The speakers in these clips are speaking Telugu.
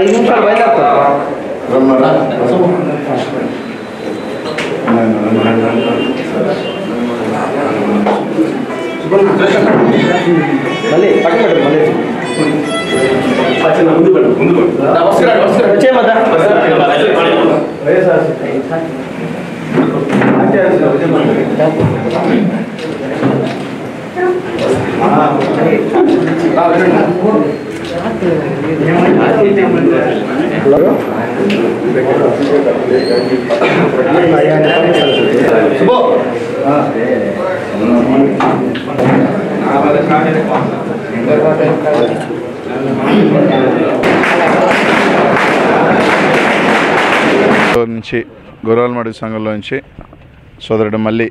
ఐదు నిమిషాలు బయలుదేరుతారు రమ్మరా మళ్ళీ పక్కన పెట్టండి మళ్ళీ వచ్చేయమద్దా నుంచి గొర్రెలమడి సంఘంలో నుంచి సోదరుడు మళ్ళీ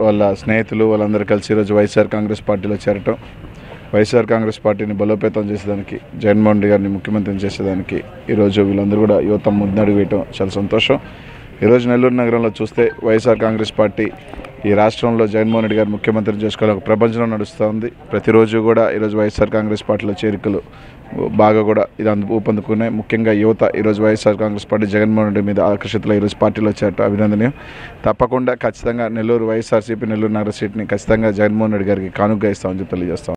వాళ్ళ స్నేహితులు వాళ్ళందరూ కలిసి ఈరోజు వైఎస్ఆర్ కాంగ్రెస్ పార్టీలో చేరటం వైఎస్ఆర్ కాంగ్రెస్ పార్టీని బలోపేతం చేసేదానికి జగన్మోహన్ రెడ్డి గారిని ముఖ్యమంత్రిని చేసేదానికి ఈరోజు వీళ్ళందరూ కూడా యువత ముందడుగు వేయటం చాలా సంతోషం. ఈరోజు నెల్లూరు నగరంలో చూస్తే వైఎస్ఆర్ కాంగ్రెస్ పార్టీ ఈ రాష్ట్రంలో జగన్మోహన్ రెడ్డి గారు ముఖ్యమంత్రిని చేసుకోవాలి. ఒక ప్రపంచంలో నడుస్తూ ఉంది ప్రతిరోజు కూడా ఈరోజు వైఎస్ఆర్ కాంగ్రెస్ పార్టీలో చేరికలు బాగా కూడా ఇది అందు ఊపందుకున్నాయి. ముఖ్యంగా యువత ఈరోజు వైఎస్ఆర్ కాంగ్రెస్ పార్టీ జగన్మోహన్ రెడ్డి మీద ఆకర్షితులు ఈరోజు పార్టీలో చేరటం అభినందనీయం. తప్పకుండా ఖచ్చితంగా నెల్లూరు వైఎస్ఆర్సీపీ నెల్లూరు నగర సీట్ని ఖచ్చితంగా జగన్మోహన్ రెడ్డి గారికి కానుగ్గా ఇస్తామని చెప్పి తెలియజేస్తాం.